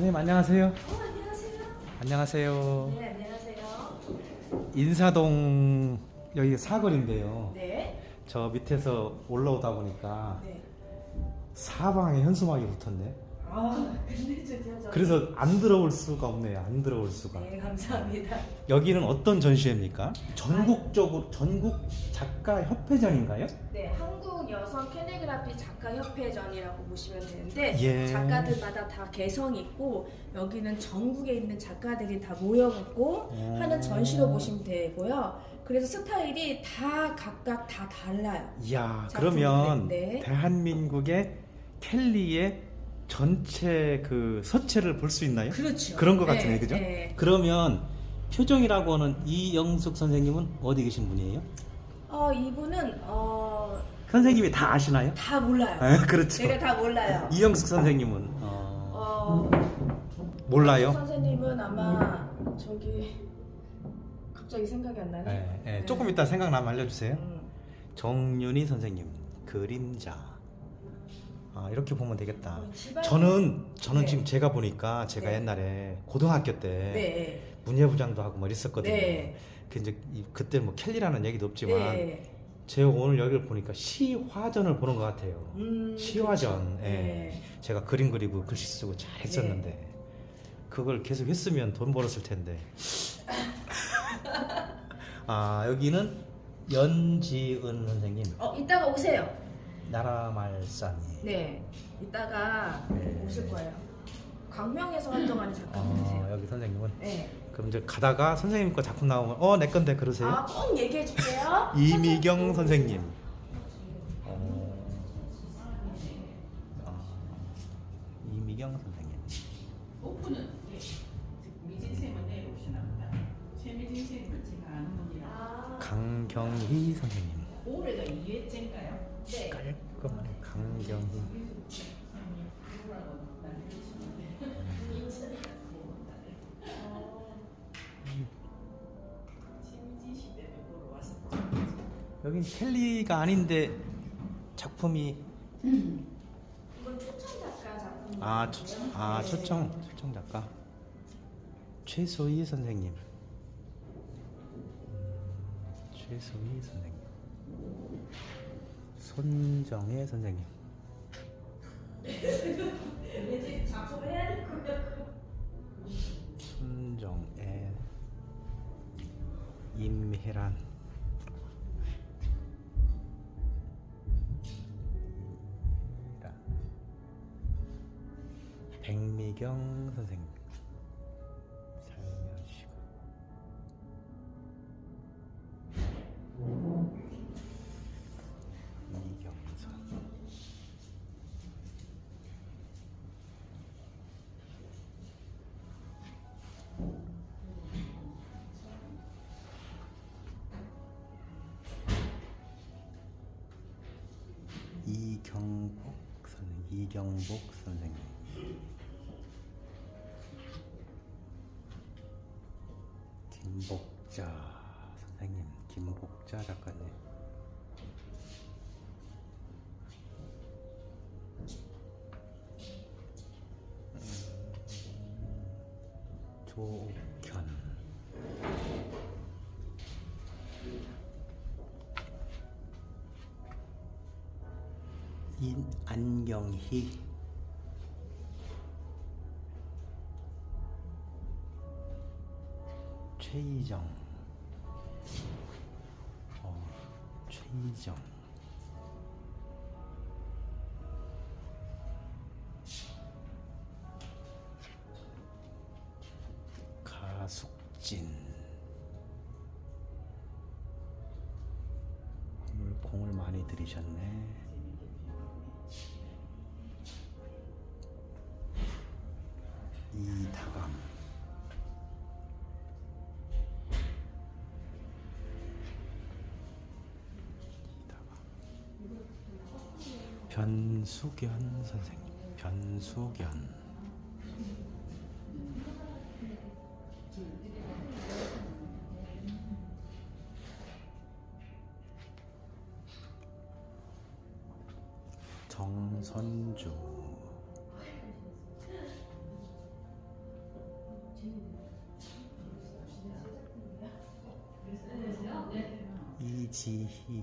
선생님 안녕하세요. 어, 안녕하세요. 안녕하세요. 네, 안녕하세요. 인사동 여기 사거리인데요. 네. 저 밑에서 올라오다 보니까 네. 사방에 현수막이 붙었네. 아, 근데. 그래서 안 들어올 수가 없네요. 안 들어올 수가. 네, 감사합니다. 여기는 어떤 전시회입니까? 전국적으로 전국 작가 협회전인가요? 네, 한국 여성 캘리그라피 작가 협회전이라고 보시면 되는데 예. 작가들마다 다 개성 있고 여기는 전국에 있는 작가들이 다 모여갖고 오. 하는 전시로 보시면 되고요. 그래서 스타일이 다 각각 다 달라요. 이야, 작품들이, 그러면 네. 대한민국의 켈리의 전체 그 서체를 볼 수 있나요? 그렇죠. 그런 것 네, 같으네, 그죠? 네. 그러면 표정이라고 하는 이영숙 선생님은 어디 계신 분이에요? 어, 이분은 어, 선생님이 다 아시나요? 다 몰라요. 아, 그렇죠. 제가 다 몰라요. 이영숙 선생님은 어, 어, 몰라요. 선생님은 아마 저기 갑자기 생각이 안 나네. 네, 네, 네. 조금 이따 생각나면 알려주세요. 음. 정윤희 선생님 그림자. 아 이렇게 보면 되겠다. 어, 집안이- 저는 저는 네. 지금 제가 보니까 제가 네. 옛날에 고등학교 때 네. 문예부장도 하고 뭐 이랬었거든요. 네. 그 이제 이- 그때 뭐 켈리라는 얘기도 없지만 네. 제가 오늘 여기를 보니까 시화전을 보는 것 같아요. 음, 시화전. 그쵸. 예. 네. 제가 그림 그리고 글씨 쓰고 잘 했었는데 그걸 계속 했으면 돈 벌었을 텐데. 아 여기는 연지은 선생님 어, 이따가 오세요. 나라말싸미. 네. 이따가 네. 오실 거예요. 광명에서 활동하는 작가분이세요. 어, 여기 선생님은 네. 그럼 이제 가다가 선생님 거 작품 나오면 어 내 건데 그러세요? 아, 꼭 얘기해 줄게요. 이미경 선생님. 어, 아, 이미경 선생님. 오픈은 예. 미진 쌤은 내일 오시나 보다. 최미진 쌤은 제가 아는 분이라. 아, 강경희 선생님. 올해가 2회째인가요? 네. 깔끔하네 강경희. 여긴 켈리가 아닌데 작품이 이건 초청 작가 작품이에요. 아, 초, 아 초청 초청 작가 최소희 선생님. 음, 최소희 선생님. 손정혜 선생님. 임혜란. 백미경 선생님 이경복 선생님. 김복자 선생님 김복자 작가님. 음, 조옥 안경희. 최희정. 어, 최희정 변수견 선생님. 변수견. 정선주. 이지희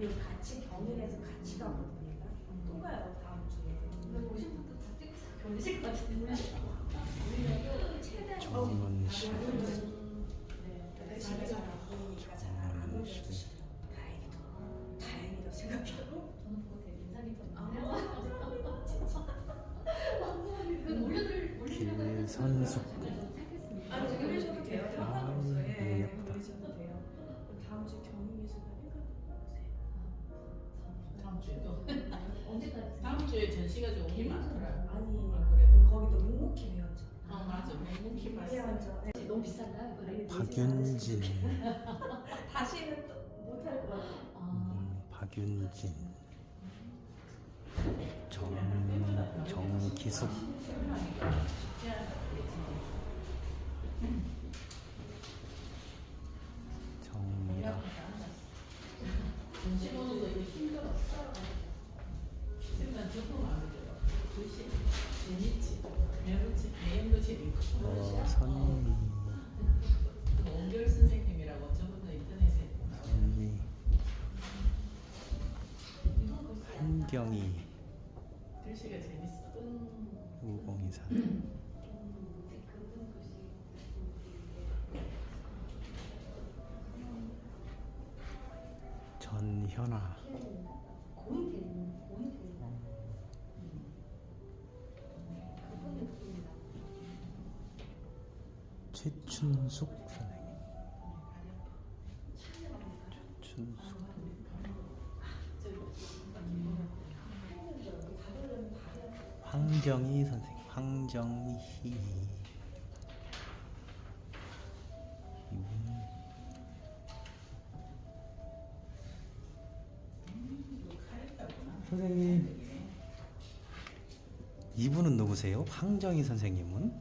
이거 같이 경희에서 같이 가거든요. 또 가요 다음 주에. 오신 분도 다 찍고 견디실 것 같은데. 최대한 정문실 집에 잘안 보이니까 잘안 올려주시고 다행이다. 다행이다 생각하고. 저는 그거 되게 인상 아, 깊었는데. 이건 올려드릴 올리려고 했는데 길선숙 다시는 또 못할 것 같아요. 아, 음, 박윤진 정 정기숙 정미라 전시 보는 거 이거 힘들었어. 일단 조금 안 들어. 글씨 재밌지. 내용도 내용도 재밌고. 어 선미 한경희 글씨가 재밌어. 글씨 전현아. 최춘숙 선 선생님 이분은 누구세요? 황정희 선생님은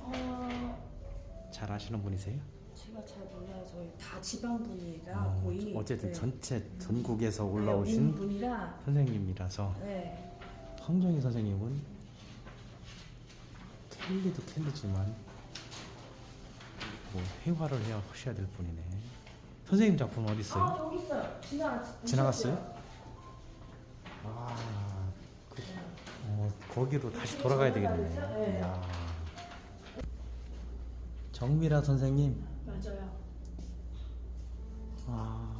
어, 잘 아시는 분이세요? 제가 잘 몰라요. 저희 다 지방 분이라 어, 거의 어쨌든 네. 전체 전국에서 네, 올라오신 온 분이라 선생님이라서 네. 황정희 선생님은 캘리도 캘리지만 뭐 회화를 해야 하셔야 될 분이네. 선생님 작품 어디 아 있어요? 여기 있어요. 지나 지나갔어요? 아, 그, 어, 거기로 다시 돌아가야 되겠네. 네. 이야. 정미라 선생님. 맞아요. 아,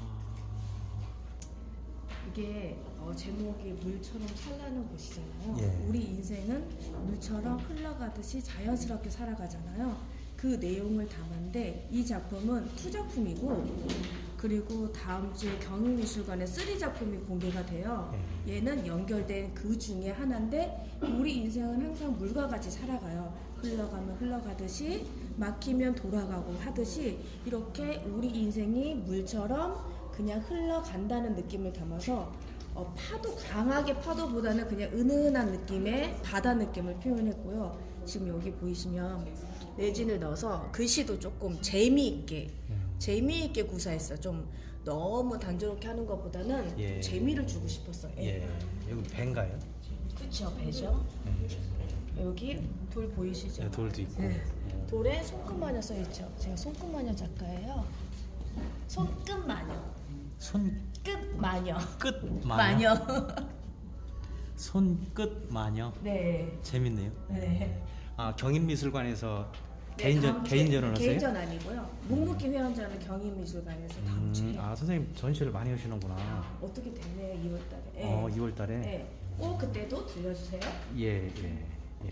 이게 어, 제목이 물처럼 찬란한 곳이잖아요. 예. 우리 인생은 물처럼 흘러가듯이 자연스럽게 살아가잖아요. 그 내용을 담았는데 이 작품은 투 작품이고 그리고 다음 주에 경희미술관에 쓰리 작품이 공개가 돼요. 예. 얘는 연결된 그 중에 하나인데 우리 인생은 항상 물과 같이 살아가요. 흘러가면 흘러가듯이 막히면 돌아가고 하듯이 이렇게 우리 인생이 물처럼 그냥 흘러간다는 느낌을 담아서 어, 파도 강하게 파도보다는 그냥 은은한 느낌의 바다 느낌을 표현했고요. 지금 여기 보이시면 레진을 넣어서 글씨도 조금 재미있게 음. 재미있게 구사했어요. 좀 너무 단조롭게 하는 것보다는 예. 좀 재미를 주고 싶었어요. 예. 여기 배인가요? 그쵸 배죠. 예. 여기 돌 보이시죠? 네, 돌도 있고. 네. 어. 돌에 손끝마녀 써 있죠. 제가 손끝마녀 작가예요. 손끝마녀. 손끝 끝마녀. 마녀. 마녀. 손끝 마녀. 네. 재밌네요. 네. 아 경인미술관에서 네, 개인전 개인전을 하세요? 개인전 아니고요. 묵묵히 회원전은 경인미술관에서 다음 음, 주에. 아 선생님 전시를 많이 하시는구나. 어떻게 됐네요, 2월달에. 네. 어 2월달에. 네. 꼭 그때도 들려주세요. 예 예. 예.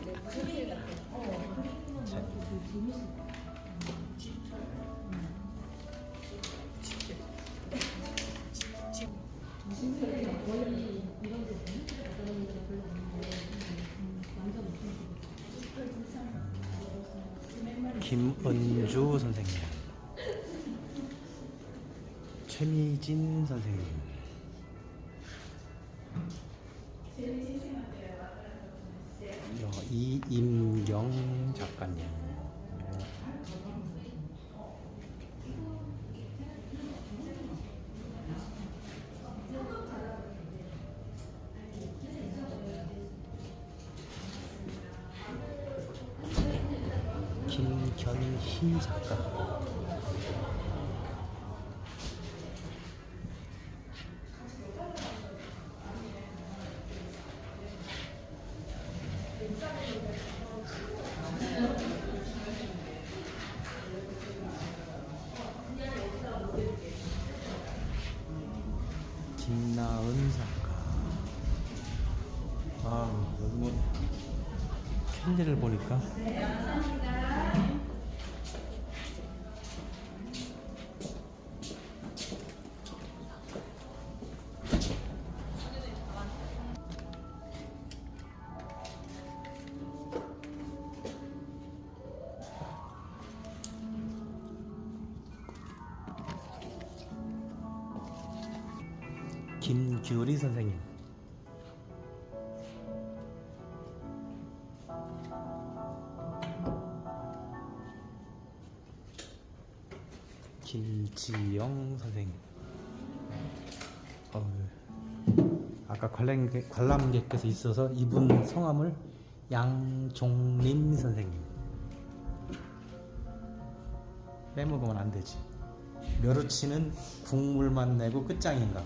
어, 그리는 자. 김은주 선생님. 최미진 선생님. 여, 이임경 작가님. 김견희 작가. 김나은 작가. 아, 여기 뭐 캔디를 보니까 김규리 선생님. 김지영 선생님. 어, 아까 관람객, 관람객께서 있어서 이분 성함을 양종림 선생님. 빼먹으면 안 되지. 멸우치는 국물만 내고 끝장인가?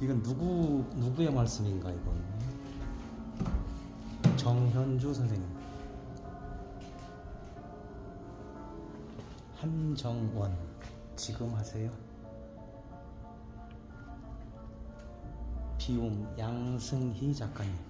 이건 누구 누구의 말씀인가 이건? 정현주 선생님. 한정원 지금 하세요? 비움 양승희 작가님.